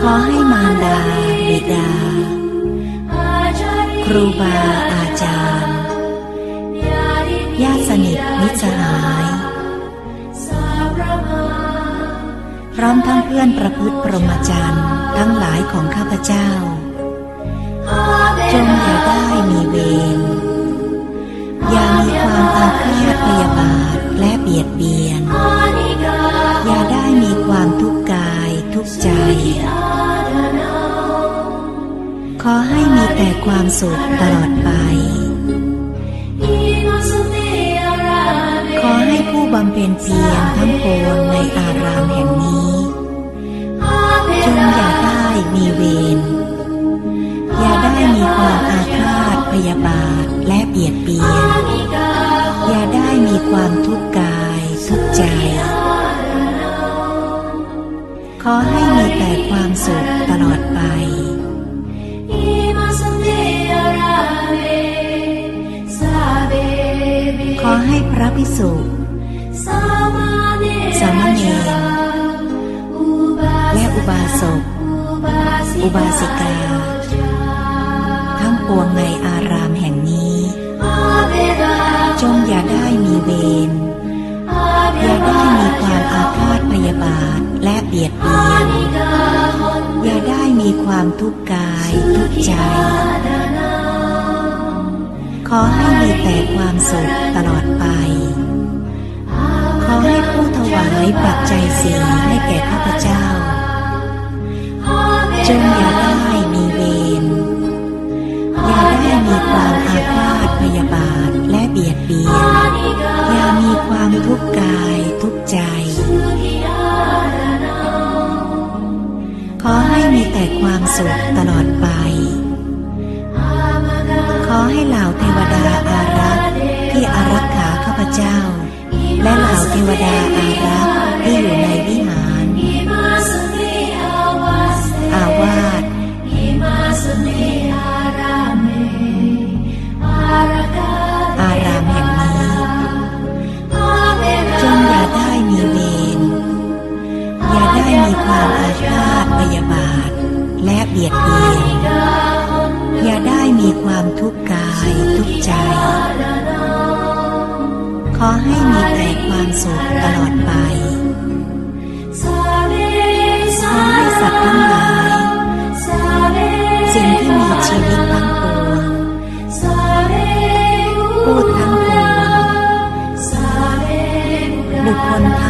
ขอให้มารดาบิดา ครูบาอาจารย์ญาติสนิทมิตรสหาย พร้อมทั้งเพื่อนประพฤติปรหมจรรย์ทั้งหลายของข้าพเจ้า จงอย่าได้มีเวรอย่ามีความอาฆาตพยาบาท ขอให้มีแต่ความสุขตลอดไป ขอให้ผู้บำเพ็ญเพียรทั้งปวงในอารามแห่งนี้ จงอย่าได้มีเวร อย่าได้มีความอาฆาตพยาบาทและเบียดเบียน อย่าได้มีความทุกข์กายทุกใจ ขอให้มีแต่ความสุขตลอดไป ระภิกษุสามเณรและอุบาสก อุบาสิกา ทั้งปวงในอารามแห่งนี้ จงอย่าได้มีเวร อย่าได้มีความอาฆาตพยาบาทและเบียดเบียน อย่าได้มีความทุกข์กายทุกข์ใจ ขอให้มีแต่ความสุขตลอดไป ขอให้ผู้ถวายปัจจัยสีลให้แก่ข้าพเจ้า จงอย่าได้มีเวร อย่าได้มีความอาฆาตพยาบาทและเบียดเบียน อย่ามีความทุกข์กายทุกข์ใจ ขอให้มีแต่ความสุขตลอดไป เทวดาอารักษ์ที่อยู่ในวิหาร อาวาสอารามแห่งนี้จงอย่าได้มีเวรอย่าได้มีความอาฆาตพยาบาท และเบียดเบียน อให้มีแต่ความสุขตลอดไป ขอให้สัตว์ทั้งหลาย สิ่งที่มีชีวิตทั้งปวงพูดทั้งปวงบุคคลทั้ง